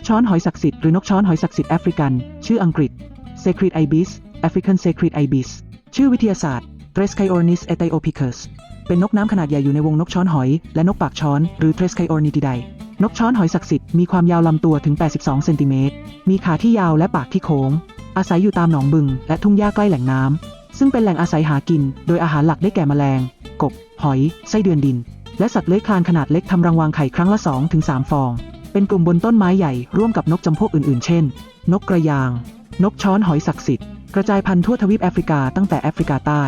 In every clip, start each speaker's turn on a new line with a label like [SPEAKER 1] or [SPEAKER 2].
[SPEAKER 1] กช้อนหอยศักดิ์สิทธิ์หรือนกช้อนหอยศักดิ์สิทธิ์แอฟริกัน ชื่ออังกฤษ Sacred ibis African Sacred ibis ชื่อวิทยาศาสตร์ t r e s c y o r n i s ethiopicus เป็นนกน้ำขนาดใหญ่อยู่ในวงนกช้อนหอย และนกปากช้อน หรือ t r e s c y o r n i d i d a e นกช้อนหอยศักดิ์สิทธิ์มีความยาวลำตัวถึง 82 เซนติเมตร มีขาที่ยาวและปากที่โค้ง อาศัยอยู่ตามหนองบึง และทุ่งหญ้าใกล้แหล่งน้ำ ซึ่งเป็นแหล่งอาศัยหากิน โดยอาหารหลักได้แก่แมลง กบ หอย ไส้เดือนดิน และสัตว์เลื้อยคลานขนาดเล็กทำรังวางไข่ครั้งละ 2-3 ฟอง เป็นกลุ่มบนต้นไม้ใหญ่ร่วมกับนกจำพวกอื่นๆ เช่น นกกระยาง นกช้อนหอยศักดิ์สิทธิ์กระจายพันธุ์ทั่วทวีปแอฟริกาตั้งแต่แอฟริกาใต้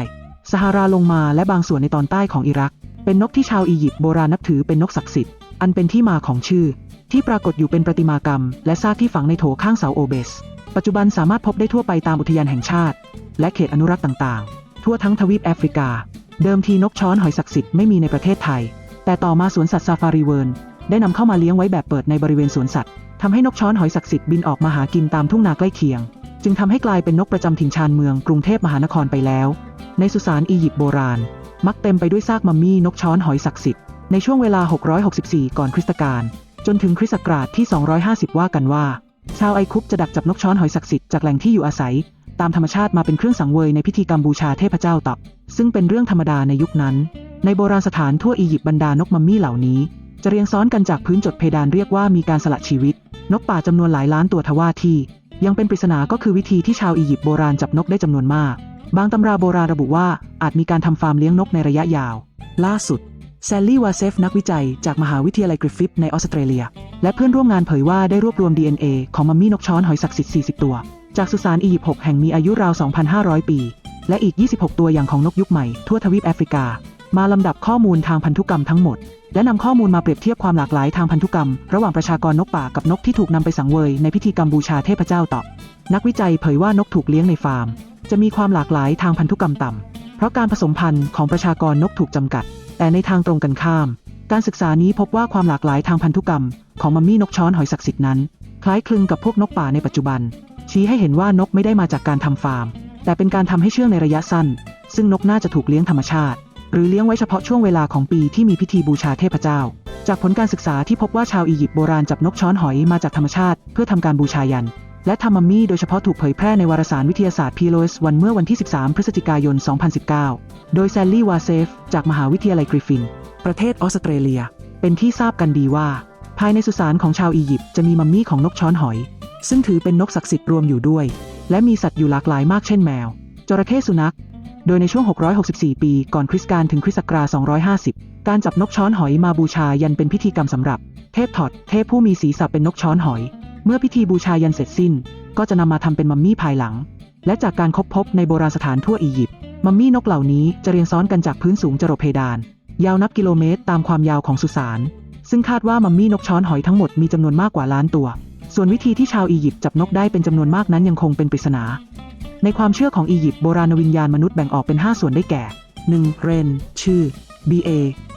[SPEAKER 1] ซาฮาราลงมาและบางส่วนในตอนใต้ของอิรัก เป็นนกที่ชาวอียิปต์โบราณนับถือเป็นนกศักดิ์สิทธิ์อันเป็นที่มาของชื่อ ที่ปรากฏอยู่เป็นประติมากรรม และซากที่ฝังในโถข้างเสาโอเบส ปัจจุบันสามารถพบได้ทั่วไปตามอุทยานแห่งชาติ และเขตอนุรักษ์ต่างๆ ทั่วทั้งทวีปแอฟริกา เดิมทีนกช้อนหอยศักดิ์สิทธิ์ไม่มีในประเทศไทย แต่ต่อมาสวนสัตว์ซาฟารีเวิร์น ได้นำเข้ามาเลี้ยงไว้แบบเปิดในบริเวณสวนสัตว์ทำให้นกช้อนหอยศักดิ์สิทธิ์บินออกมาหากินตามทุ่งนาใกล้เคียง จึงทำให้กลายเป็นนกประจำถิ่นชานเมืองกรุงเทพมหานครไปแล้ว ในสุสานอียิปต์โบราณ มักเต็มไปด้วยซากมัมมี่นกช้อนหอยศักดิ์สิทธิ์ในช่วงเวลา 664 ก่อนคริสตกาลจนถึงคริสตศักราชที่ 250 ว่ากันว่า ชาวไอคุปจะดักจับนกช้อนหอยศักดิ์สิทธิ์จากแหล่งที่อยู่อาศัย ตามธรรมชาติมาเป็นเครื่องสังเวยในพิธีกรรมบูชาเทพเจ้าตอบซึ่งเป็นเรื่องธรรมดาในยุคนั้น ในโบราณสถานทั่วอียิปต์บรรดานกมัมมี่เหล่านี้ จะเรียงซ้อนกันจากพื้นจดเพดานเรียกว่ามีการสละชีวิต นกป่าจำนวนหลายล้านตัวทว่าที่ ยังเป็นปริศนาก็คือวิธีที่ชาวอียิปต์โบราณจับนกได้จำนวนมาก บางตำราโบราณระบุว่าอาจมีการทำฟาร์มเลี้ยงนกในระยะยาว ล่าสุดแซลลี่วาเซฟนักวิจัยจากมหาวิทยาลัยกริฟฟิธในออสเตรเลีย และเพื่อนร่วมงานเผยว่าได้รวบรวม DNA ของมัมมี่นกช้อนหอยศักดิ์สิทธิ์40 ตัว จากสุสานอียิปต์6แห่งมีอายุราว 2,500 ปี และอีก 26 ตัวอย่างของนกยุคใหม่ทั่วทวีปแอฟริกา มาลำดับข้อมูลทางพันธุกรรมทั้งหมด และนำข้อมูลมาเปรียบเทียบความหลากหลายทางพันธุกรรม ระหว่างประชากรนกป่ากับนกที่ถูกนำไปสังเวยในพิธีกรรมบูชาเทพเจ้าต่อนักวิจัยเผยว่านกถูกเลี้ยงในฟาร์ม จะมีความหลากหลายทางพันธุกรรมต่ำเพราะการผสมพันธุ์ของประชากรนกถูกจำกัด แต่ในทางตรงกันข้าม การศึกษานี้พบว่าความหลากหลายทางพันธุกรรม ของมัมมี่นกช้อนหอยศักดิ์สิทธิ์นั้น คล้ายคลึงกับพวกนกป่าในปัจจุบัน ชี้ให้เห็นว่านกไม่ได้มาจากการทำฟาร์ม แต่เป็นการทำให้เชื่องในระยะสั้น ซึ่งนกน่าจะถูกเลี้ยงธรรมชาติ หรือเลี้ยงไว้เฉพาะช่วงเวลาของปีที่มีพิธีบูชาเทพเจ้า จากผลการศึกษาที่พบว่าชาวอียิปต์โบราณจับนกช้อนหอยมาจากธรรมชาติ เพื่อทำการบูชายัน และทำมัมมี่โดยเฉพาะถูกเผยแพร่ในวารสารวิทยาศาสตร์ PLOS วันเมื่อวันที่ 13 พฤศจิกายน 2019 โดยแซลลี่วาเซฟ จากมหาวิทยาลัยกริฟฟิน ประเทศออสเตรเลีย เป็นที่ทราบกันดีว่า ภายในสุสานของชาวอียิปต์จะมีมัมมี่ของนกช้อนหอย ซึ่งถือเป็นนกศักดิ์สิทธิ์รวมอยู่ด้วย และมีสัตว์อยู่หลากหลายมากเช่นแมวจระเข้สุนัข โดยในช่วง 664 ปีก่อนคริสต์กาลถึงคริสต์ศักราช250 การจับนกช้อนหอยมาบูชายันเป็นพิธีกรรมสำหรับ เทพถอด เทพผู้มีศีรษะเป็นนกช้อนหอย เมื่อพิธีบูชายันเสร็จสิ้น ก็จะนำมาทำเป็นมัมมี่ภายหลัง และจากการค้นพบในโบราณสถานทั่วอียิปต์ มัมมี่นกเหล่านี้จะเรียงซ้อนกันจากพื้นสูงจรดเพดาน ยาวนับกิโลเมตรตามความยาวของสุสาน ซึ่งคาดว่ามัมมี่นกช้อนหอยทั้งหมดมีจำนวนมากกว่าล้านตัว ส่วนวิธีที่ชาวอียิปต์จับนกได้เป็นจำนวนมากนั้นยังคงเป็นปริศนา ในความเชื่อของอียิปต์โบราณวิญญาณมนุษย์แบ่งออกเป็น 5 ส่วนได้แก่ 1. เรน ชื่อ ba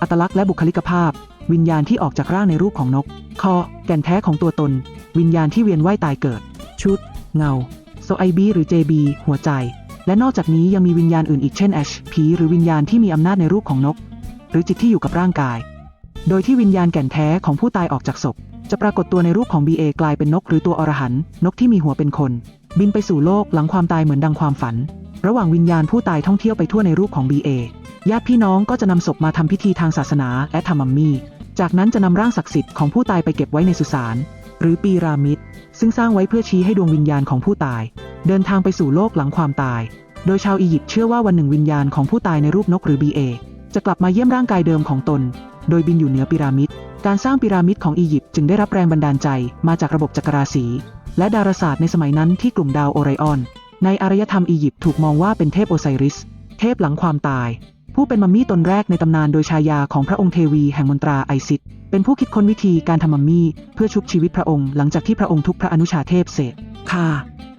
[SPEAKER 1] อัตลักษณ์และบุคลิกภาพ วิญญาณที่ออกจากร่างในรูปของนก คอ แก่นแท้ของตัวตน วิญญาณที่เวียนว่ายตายเกิด ชุด เงาโซไอบีหรือ JB หัวใจ และนอกจากนี้ยังมีวิญญาณอื่นอีกเช่นแอชผีหรือวิญญาณที่มีอำนาจในรูปของนก หรือจิตที่อยู่กับร่างกาย โดยที่วิญญาณแก่นแท้ของผู้ตายออกจากศพ จะปรากฏตัวในรูปของ BA กลายเป็นนกหรือตัวอรหันต์นกที่มีหัวเป็นคน บินไปสู่โลกหลังความตายเหมือนดังความฝัน ระหว่างวิญญาณผู้ตายท่องเที่ยวไปทั่วในรูปของ BA ญาติพี่น้องก็จะนำศพมาทำพิธีทางศาสนาและทำมัมมี่ จากนั้นจะนำร่างศักดิ์สิทธิ์ของผู้ตายไปเก็บไว้ในสุสานหรือปีรามิด ซึ่งสร้างไว้เพื่อชี้ให้ดวงวิญญาณของผู้ตาย เดินทางไปสู่โลกหลังความตาย โดยชาวอียิปต์เชื่อว่าวันหนึ่งวิญญาณของผู้ตายในรูปนกหรือ BA จะกลับมาเยี่ยมร่างกายเดิมของตน โดยบินอยู่เหนือพีระมิด การสร้างพีระมิดของอียิปต์จึงได้รับแรงบันดาลใจมาจากระบบจักรราศี และดาราศาสตร์ในสมัยนั้นที่กลุ่มดาวโอไรออน ในอารยธรรมอียิปต์ถูกมองว่าเป็นเทพโอไซริส เทพหลังความตาย ผู้เป็นมัมมี่ตนแรกในตำนานโดยชายาของพระองค์เทวีแห่งมนตราไอซิสเป็นผู้คิดค้นวิธีการทำมัมมี่เพื่อชุบชีวิตพระองค์หลังจากที่พระองค์ทุกพระอนุชาเทพเสร็จค่ะ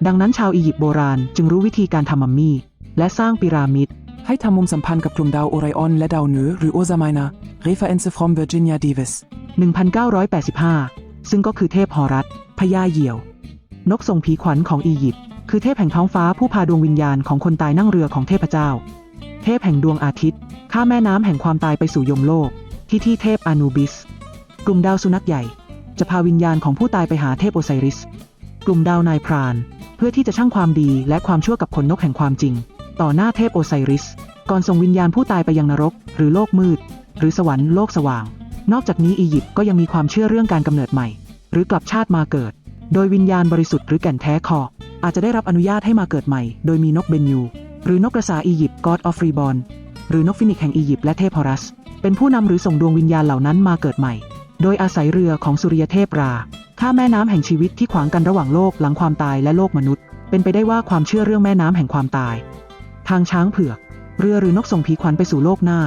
[SPEAKER 1] ดังนั้นชาวอียิปต์โบราณจึงรู้วิธีการทำมัมมี่ และสร้างพีระมิด
[SPEAKER 2] ให้ทำมุมสัมพันธ์กับกลุ่มดาวโอไรออนและดาวเหนือหรือโอซาไมนา Reference from Virginia Davis
[SPEAKER 1] 1985 ซึ่งก็คือเทพฮอรัสพญาเหยี่ยว นกทรงผีขวัญของอียิปต์คือเทพแห่งท้องฟ้าผู้พาดวงวิญญาณของคนตายนั่งเรือของเทพเจ้า เทพแห่งดวงอาทิตย์ ข้าแม่น้ำแห่งความตายไปสู่ยมโลก ที่ที่เทพอานูบิส กลุ่มดาวสุนัขใหญ่ จะพาวิญญาณของผู้ตายไปหาเทพโอไซริส กลุ่มดาวนายพราน เพื่อที่จะชั่งความดีและความชั่วกับขนนกแห่งความจริง ต่อหน้าเทพโอไซริส ก่อนส่งวิญญาณผู้ตายไปยังนรก หรือโลกมืด หรือสวรรค์โลกสว่าง นอกจากนี้อียิปต์ก็ยังมีความเชื่อเรื่องการกำเนิดใหม่ หรือกลับชาติมาเกิด โดยวิญญาณบริสุทธิ์หรือแก่นแท้คอ อาจจะได้รับอนุญาตให้มาเกิดใหม่ โดยมีนกเบนยูหรือนกกระสาอียิปต์ God of Reborn หรือนกฟินิกแห่งอียิปต์และเทพฮอรัส เป็นผู้นำหรือส่งดวงวิญญาณเหล่านั้นมาเกิดใหม่ โดยอาศัยเรือของสุริยเทพราข้าแม่น้ำแห่งชีวิตที่ขวางกันระหว่างโลกหลังความตายและโลกมนุษย์ เป็นไปได้ว่าความเชื่อเรื่องแม่น้ำแห่งความตาย ทางช้างเผือก เรือหรือนกส่งผีขวัญไปสู่โลกหน้า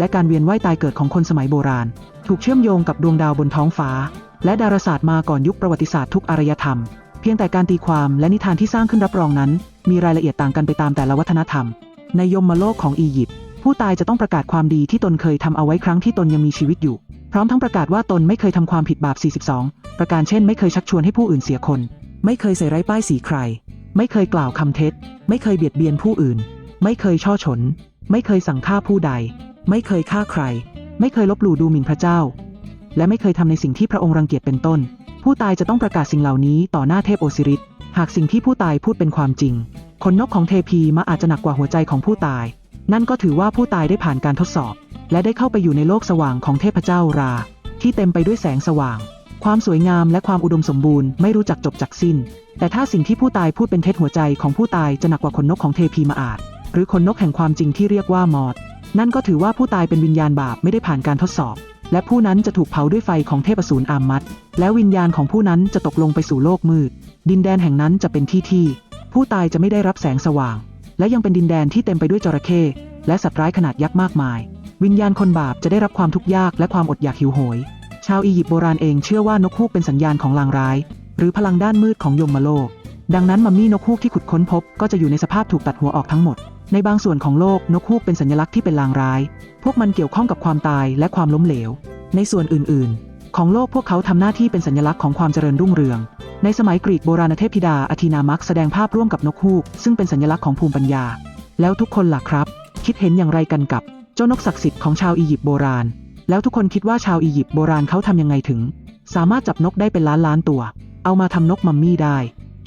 [SPEAKER 1] และการเวียนว่ายตายเกิดของคนสมัยโบราณ ถูกเชื่อมโยงกับดวงดาวบนท้องฟ้า และดาราศาสตร์มาก่อนยุคประวัติศาสตร์ทุกอารยธรรม เพียงแต่การตีความและนิทานที่สร้างขึ้นรับรองนั้น มีรายละเอียดต่างกันไปตามแต่ละวัฒนธรรม ในยมโลกของอียิปต์ผู้ตายจะต้องประกาศความดีที่ตนเคยทำเอาไว้ครั้งที่ตนยังมีชีวิตอยู่ พร้อมทั้งประกาศว่าตนไม่เคยทำความผิดบาป 42 ประการเช่น ไม่เคยชักชวนให้ผู้อื่นเสียคน ไม่เคยใส่ร้ายป้ายสีใคร ไม่เคยกล่าวคำเท็จ ไม่เคยเบียดเบียนผู้อื่น ไม่เคยช่อฉน ไม่เคยสั่งฆ่าผู้ใด ไม่เคยฆ่าใคร ไม่เคยลบหลู่ดูหมิ่นพระเจ้า และไม่เคยทำในสิ่งที่พระองค์รังเกียจเป็นต้น ผู้ตายจะต้องประกาศสิ่งเหล่านี้ต่อหน้าเทพโอซิริสหากสิ่งที่ผู้ตายพูดเป็นความจริงขนนกของเทพีมะอาจจะหนักกว่าหัวใจของผู้ตาย นั่นก็ถือว่าผู้ตายได้ผ่านการทดสอบ และได้เข้าไปอยู่ในโลกสว่างของเทพเจ้ารา ที่เต็มไปด้วยแสงสว่าง ความสวยงามและความอุดมสมบูรณ์ไม่รู้จักจบจักสิ้น แต่ถ้าสิ่งที่ผู้ตายพูดเป็นเท็จหัวใจของผู้ตายจะหนักกว่าขนนกของเทพีมาอาจ หรือขนนกแห่งความจริงที่เรียกว่ามอด นั่นก็ถือว่าผู้ตายเป็นวิญญาณบาปไม่ได้ผ่านการทดสอบ และผู้นั้นจะถูกเผาด้วยไฟของเทพอสูรอามัดแล้ววิญญาณของผู้นั้นจะตกลงไปสู่โลกมืด ดินแดนแห่งนั้นจะเป็นที่ที่ ผู้ตายจะไม่ได้รับแสงสว่าง และยังเป็นดินแดนที่เต็มไปด้วยจระเข้และสัตว์ร้ายขนาดยักษ์มากมาย วิญญาณคนบาปจะได้รับความทุกข์ยากและความอดอยากหิวโหย ชาวอียิปต์โบราณเองเชื่อว่านกฮูกเป็นสัญญาณของลางร้าย หรือพลังด้านมืดของยมโลก ดังนั้นมัมมี่นกฮูกที่ขุดค้นพบก็จะอยู่ในสภาพถูกตัดหัวออกทั้งหมด ในบางส่วนของโลกนกฮูกเป็นสัญลักษณ์ที่เป็นลางร้าย พวกมันเกี่ยวข้องกับความตายและความล้มเหลว ในส่วนอื่น ๆ ของโลกพวกเขาทำหน้าที่เป็นสัญลักษณ์ของความเจริญรุ่งเรือง ในสมัยกรีกโบราณเทพธิดาอาทีนามักแสดงภาพร่วมกับนกฮูก ซึ่งเป็นสัญลักษณ์ของภูมิปัญญา แล้วทุกคนล่ะครับ คิดเห็นอย่างไรกันกับเจ้านกศักดิ์สิทธิ์ของชาวอียิปต์โบราณ แล้วทุกคนคิดว่าชาวอียิปต์โบราณเขาทำยังไงถึง สามารถจับนกได้เป็นล้านล้านตัว เอามาทำนกมัมมี่ได้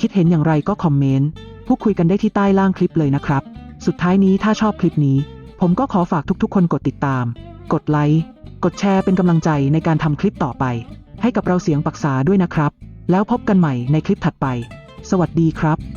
[SPEAKER 1] คิดเห็นอย่างไรก็คอมเมนต์พูดคุยกันได้ที่ใต้ล่างคลิปเลยนะครับ สุดท้ายนี้ถ้าชอบคลิปนี้ ผมก็ขอฝากทุกๆ คนกดติดตาม กดไลค์ กดแชร์เป็นกำลังใจในการทำคลิปต่อไป ให้กับเราเสียงปรักษาด้วยนะครับ แล้วพบกันใหม่ในคลิปถัดไป สวัสดีครับ